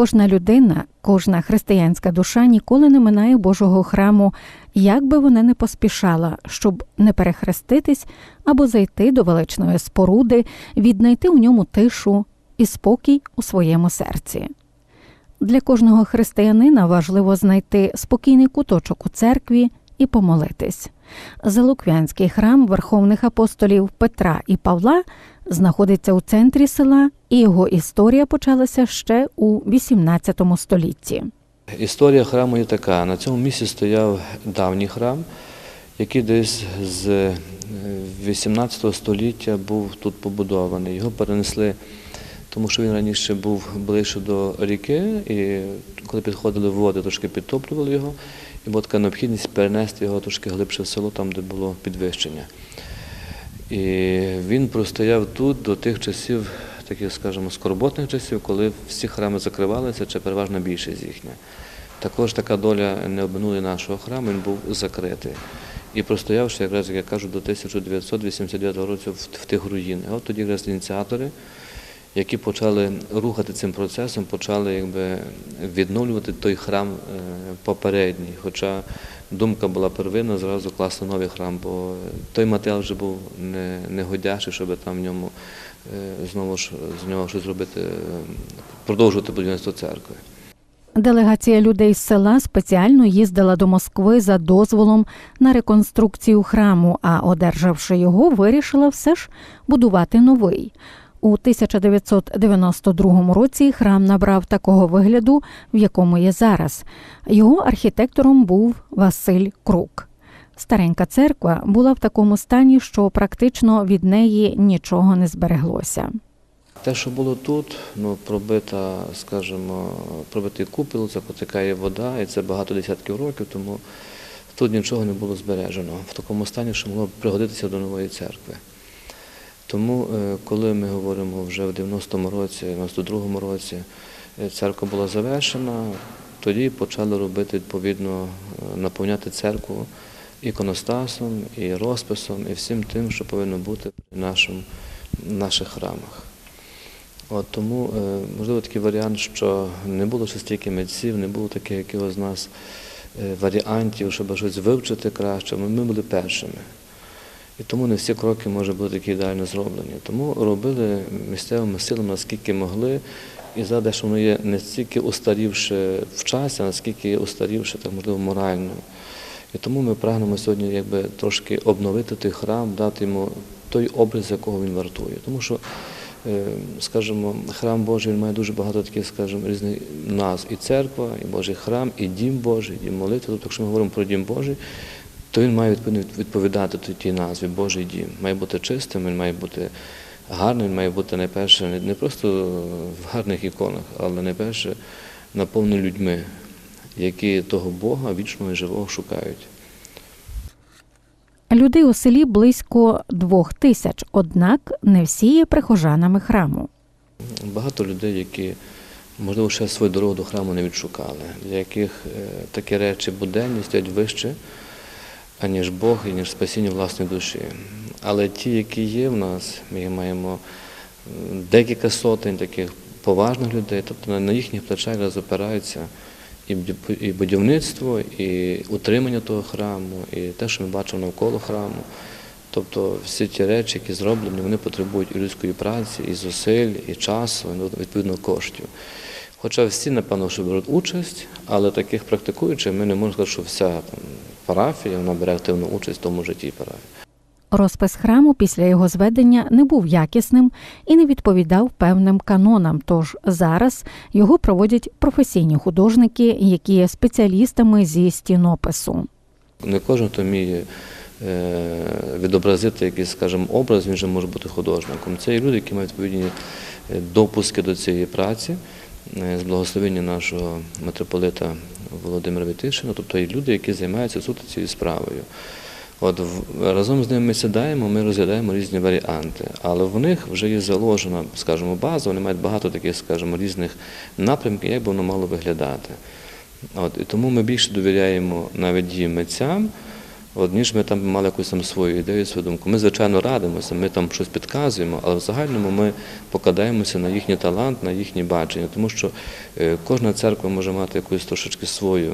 Кожна людина, кожна християнська душа ніколи не минає Божого храму, як би вона не поспішала, щоб не перехреститись або зайти до величної споруди, віднайти у ньому тишу і спокій у своєму серці. Для кожного християнина важливо знайти спокійний куточок у церкві і помолитись. Залуквянський храм верховних апостолів Петра і Павла знаходиться у центрі села, і його історія почалася ще у XVIII столітті. Історія храму є така. На цьому місці стояв давній храм, який десь з е, 18 століття був тут побудований. Його перенесли, тому що він раніше був ближче до ріки, і коли підходили води, трошки підтоплювали його, і була така необхідність перенести його трошки глибше в село, там, де було підвищення. І він простояв тут до тих часів, таких, скажімо, скорботних часів, коли всі храми закривалися, чи переважно більшість їхня. Також така доля не обминула нашого храму, він був закритий. І простояв ще якраз, як я кажу, до 1989 року в, тих руїнах. От тоді якраз ініціатори, які почали рухати цим процесом, почали якби, відновлювати той храм е, попередній. Хоча думка була первинна, зразу класти новий храм, бо той матеріал вже був не, негодящий, щоб там в ньому знову ж з нього щось зробити, е, продовжувати будівництво церкви. Делегація людей з села спеціально їздила до Москви за дозволом на реконструкцію храму, а одержавши його, вирішила все ж будувати новий. У 1992 році храм набрав такого вигляду, в якому є зараз. Його архітектором був Василь Крук. Старенька церква була в такому стані, що практично від неї нічого не збереглося. Те, що було тут, ну, пробита, скажімо, пробитий купол, це потекає вода, і це багато десятків років, тому тут нічого не було збережено в такому стані, що могло б пригодитися до нової церкви. Тому, е, коли ми говоримо вже в 90-му році, 92-му році, е, церква була завершена, тоді почали робити відповідно, е, наповняти церкву іконостасом, і розписом, і всім тим, що повинно бути в нашому, наших храмах. От тому, е, можливо, такий варіант, що не було ще стільки митців, не було таких якихось з нас е, варіантів, щоб щось вивчити краще. Ми, були першими. І тому не всі кроки може бути такі ідеально зроблені. Тому робили місцевими силами, наскільки могли, і зараз дещо воно є не стільки устарівши в часі, а наскільки устарівши, так можливо, морально. І тому ми прагнемо сьогодні якби трошки обновити той храм, дати йому той образ, якого він вартує. Тому що Е, скажімо, храм Божий він має дуже багато таких, скажімо, різних назв. І церква, і Божий храм, і дім Божий, і дім молитви. Тобто, якщо ми говоримо про дім Божий, то він має відповідати тій назві Божий дім. Має бути чистим, він має бути гарним, він має бути найперше не просто в гарних іконах, але найперше наповнений людьми, які того Бога вічного і живого шукають. Людей у селі близько двох тисяч, однак не всі є прихожанами храму. Багато людей, які, можливо, ще свою дорогу до храму не відшукали, для яких е, такі речі буденні стоять вище, аніж Бог і ніж спасіння власної душі. Але ті, які є в нас, ми маємо декілька сотень таких поважних людей, тобто на їхніх плечах якраз опираються і будівництво, і утримання того храму, і те, що ми бачимо навколо храму. Тобто всі ті речі, які зроблені, вони потребують і людської праці, і зусиль, і часу, і ну, відповідно коштів. Хоча всі, напевно, що беруть участь, але таких практикуючих ми не можемо сказати, що вся парафія вона бере активну участь в тому житті парафії. Розпис храму після його зведення не був якісним і не відповідав певним канонам. Тож зараз його проводять професійні художники, які є спеціалістами зі стінопису. Не кожен, хто вміє е, відобразити якийсь, скажімо, образ, він же може бути художником. Це і люди, які мають відповідні е, допуски до цієї праці, е, з благословення нашого митрополита Володимира Вітишина, тобто і люди, які займаються суто цією справою. От разом з ними ми сідаємо, ми розглядаємо різні варіанти, але в них вже є заложена, скажімо, база, вони мають багато таких, скажімо, різних напрямків, як би воно мало виглядати. От, і тому ми більше довіряємо навіть їм митцям, Одні ж ми там мали якусь там свою ідею, свою думку. Ми, звичайно, радимося, ми там щось підказуємо, але в загальному ми покладаємося на їхній талант, на їхні бачення, тому що е, кожна церква може мати якусь трошечки свою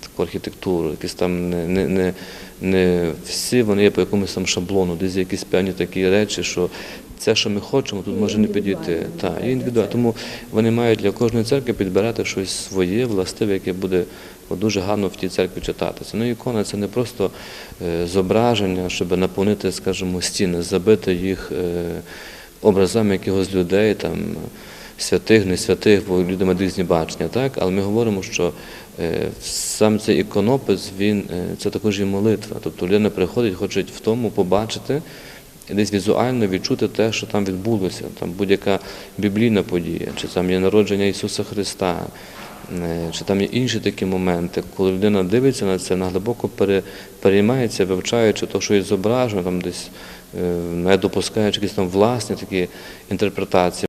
таку архітектуру, якісь там не, не, не, не всі вони є по якомусь там шаблону, десь є якісь певні такі речі, що це, що ми хочемо, тут може не підійти. Так, і індивідуально. Тому вони мають для кожної церкви підбирати щось своє, властиве, яке буде дуже гарно в тій церкві читатися. Ну, ікона це не просто е, зображення, щоб наповнити, скажімо, стіни, забити їх е, образами якихось людей, там, святих, не святих, бо люди мають різні бачення, так? але ми говоримо, що е, сам цей іконопис, він, це також і молитва. Тобто людина приходить, хоче в тому побачити, десь візуально відчути те, що там відбулося, там будь-яка біблійна подія, чи там є народження Ісуса Христа, е, чи там є інші такі моменти, коли людина дивиться на це, вона глибоко переймається, вивчаючи те, що є зображено, там десь не допускаючи якісь там власні такі інтерпретації.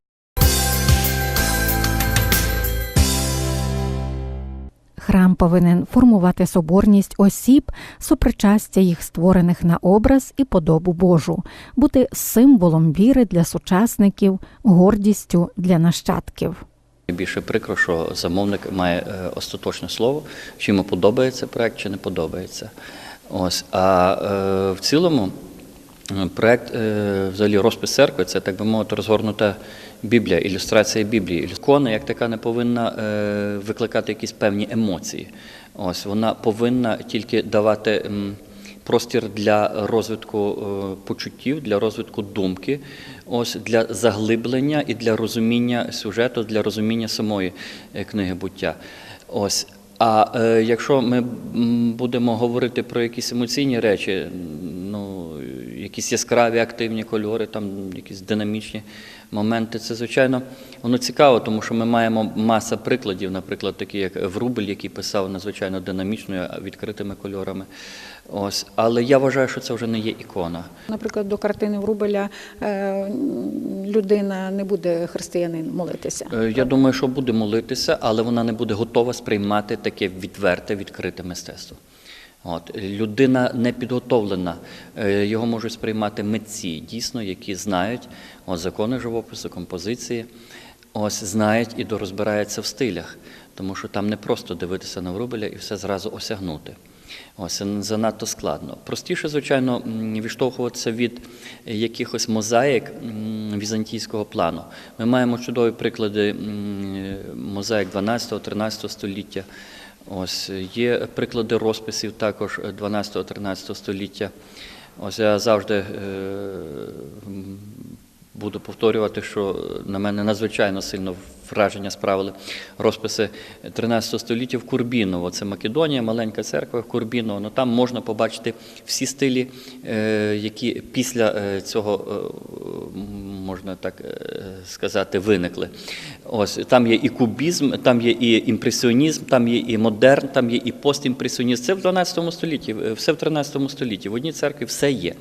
Храм повинен формувати соборність осіб, сопричастя їх створених на образ і подобу Божу, бути символом віри для сучасників, гордістю для нащадків. Більше прикро, що замовник має е, остаточне слово, чи йому подобається проект, чи не подобається. Ось. А е, в цілому е, проект, е, взагалі розпис церкви, це, так би мовити, розгорнута Біблія, ілюстрація Біблії. Ікона, як така, не повинна е, викликати якісь певні емоції. Ось вона повинна тільки давати. простір для розвитку е, почуттів, для розвитку думки, ось для заглиблення і для розуміння сюжету, для розуміння самої е, книги буття. Ось. А е, якщо ми будемо говорити про якісь емоційні речі, ну, якісь яскраві активні кольори, там якісь динамічні моменти, це звичайно воно цікаво, тому що ми маємо маса прикладів, наприклад, такі як Врубель, який писав надзвичайно динамічною, відкритими кольорами. Ось, але я вважаю, що це вже не є ікона. Наприклад, до картини Врубеля е, людина не буде християнин молитися. Е, Я думаю, що буде молитися, але вона не буде готова сприймати таке відверте, відкрите мистецтво. От. Людина не підготовлена, Е, його можуть сприймати митці, дійсно, які знають от, закони живопису, композиції, ось знають і дорозбираються в стилях, тому що там не просто дивитися на Врубеля і все зразу осягнути. Ось занадто складно. Простіше, звичайно, відштовхуватися від якихось мозаїк візантійського плану. Ми маємо чудові приклади мозаїк 12-13 століття. Ось є приклади розписів також 12-13 століття. Ось я завжди е, буду повторювати, що на мене надзвичайно сильно враження справили розписи 13 століття в Курбіново. Це Македонія, маленька церква в Курбіново. Ну, там можна побачити всі стилі, е, які після е, цього, можна так е, сказати, виникли. Ось там є і кубізм, там є і імпресіонізм, там є і модерн, там є і постімпресіонізм. Це в 12 столітті, все в 13 столітті. В одній церкві все є.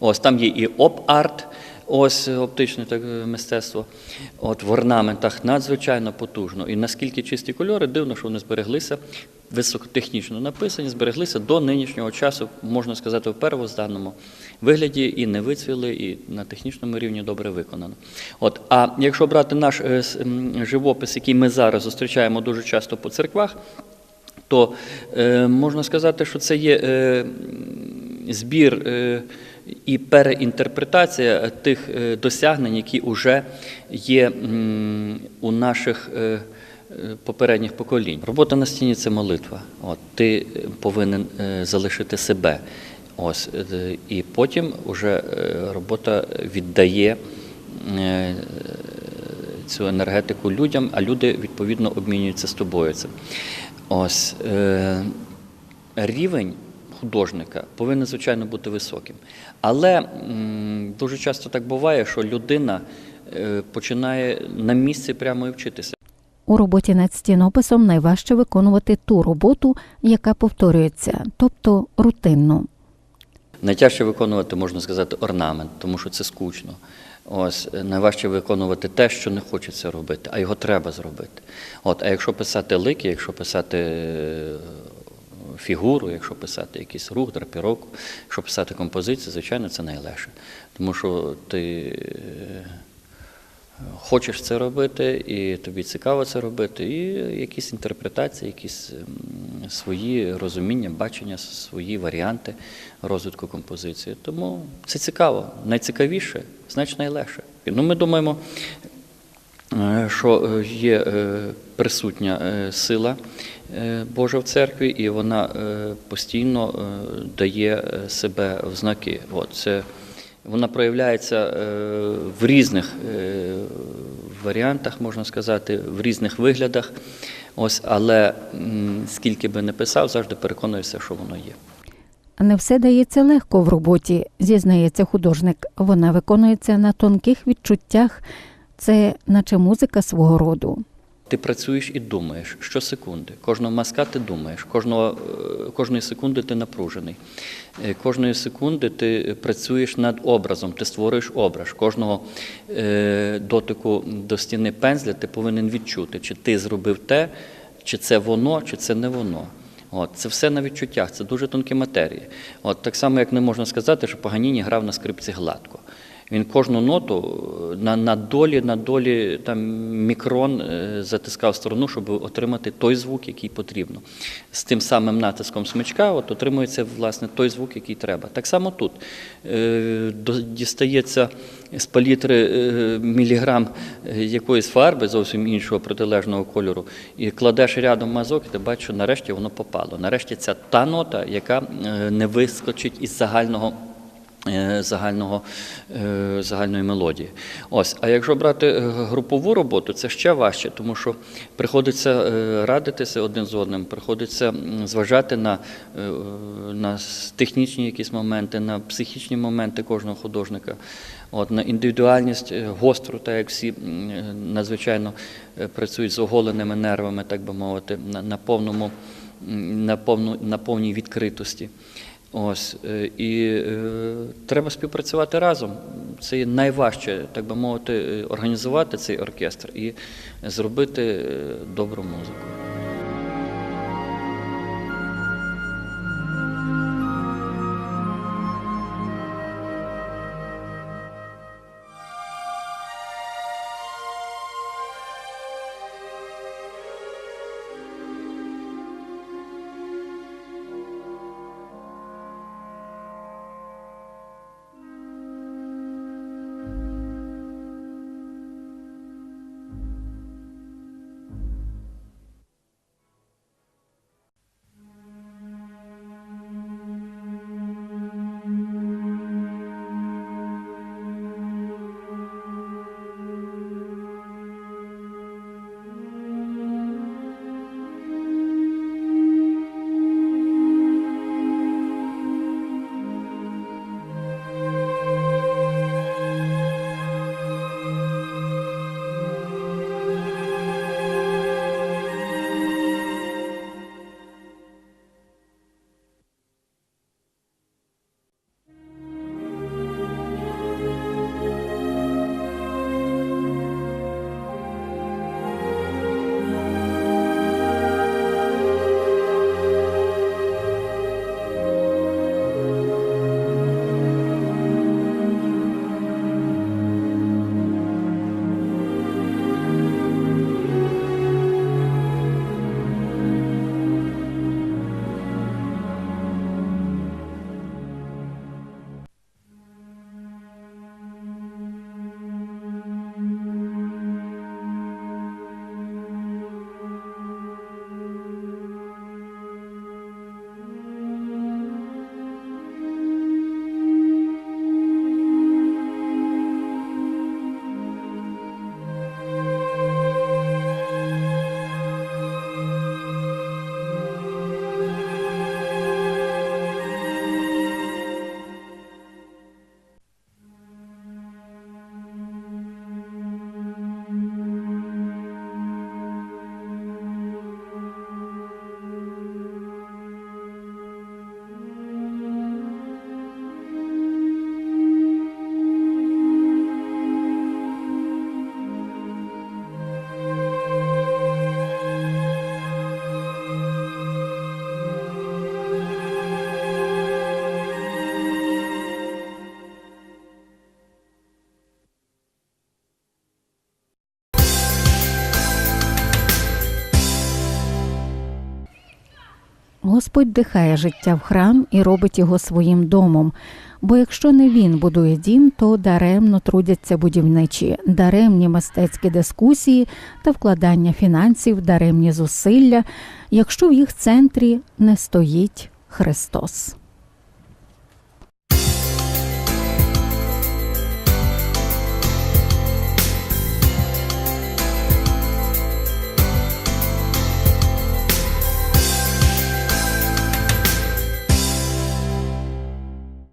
Ось там є і оп-арт. Ось оптичне так, мистецтво. От в орнаментах надзвичайно потужно. І наскільки чисті кольори, дивно, що вони збереглися, високотехнічно написані, збереглися до нинішнього часу, можна сказати, в первозданному вигляді і не вицвіли, і на технічному рівні добре виконано. От, а якщо брати наш е, живопис, який ми зараз зустрічаємо дуже часто по церквах, то е, можна сказати, що це є е, збір е, і переінтерпретація тих е, досягнень, які вже є у наших е, попередніх поколінь. Робота на стіні це молитва. От, ти повинен е, залишити себе. Ось, е, і потім вже е, робота віддає. цю енергетику людям, а люди відповідно обмінюються з тобою цим. Ось рівень художника повинен, звичайно, бути високим. Але дуже часто так буває, що людина починає на місці прямо і вчитися. У роботі над стінописом найважче виконувати ту роботу, яка повторюється, тобто рутинну. Найтяжче виконувати, можна сказати, орнамент, тому що це скучно. Ось е, найважче виконувати те, що не хочеться робити, а його треба зробити. От, а якщо писати лики, якщо писати е, фігуру, якщо писати якийсь рух, драпіровку, якщо писати композицію, звичайно, це найлегше. Тому що ти е, хочеш це робити, і тобі цікаво це робити, і якісь інтерпретації, якісь свої розуміння, бачення, свої варіанти розвитку композиції. Тому це цікаво. Найцікавіше, значить найлегше. Ну, ми думаємо, е, що е, є е, присутня сила Божа в церкві, і вона постійно дає себе в знаки. От, це, вона проявляється е, в різних е, варіантах, можна сказати, в різних виглядах. Ось, але скільки би не писав, завжди переконуюся, що воно є. Не все дається легко в роботі, зізнається художник. Вона виконується на тонких відчуттях. Це наче музика свого роду. Ти працюєш і думаєш щосекунди. Кожного мазка ти думаєш, кожного, е, кожної секунди ти напружений. Е, Кожної секунди ти працюєш над образом, ти створюєш образ. Кожного е, дотику до стіни пензля ти повинен відчути, чи ти зробив те, чи це воно, чи це не воно. От, це все на відчуттях, це дуже тонкі матерії. От, так само, як не можна сказати, що Паганіні грав на скрипці гладко. Він кожну ноту е, на, на долі, на долі там, мікрон е, затискав струну, щоб отримати той звук, який потрібно. З тим самим натиском смичка от, отримується власне той звук, який треба. Так само тут е, дістається з палітри міліграм якоїсь фарби зовсім іншого протилежного кольору, і кладеш рядом мазок, і ти бачиш, що нарешті воно попало. Нарешті це та нота, яка не вискочить із загального загального, е, загальної мелодії. Ось. А якщо брати е, групову роботу, це ще важче, тому що приходиться е, радитися один з одним, приходиться зважати на, е, на технічні якісь моменти, на психічні моменти кожного художника. От, на індивідуальність е, гостру, так як всі е, надзвичайно е, працюють з оголеними нервами, так би мовити, на, на, повному, на, повну, на повній відкритості. Ось е, і е, треба співпрацювати разом. Це є найважче, так би мовити, е, організувати цей оркестр і зробити добру музику. Господь дихає життя в храм і робить його своїм домом. Бо якщо не він будує дім, то даремно трудяться будівничі, даремні мистецькі дискусії та вкладання фінансів, даремні зусилля, якщо в їх центрі не стоїть Христос.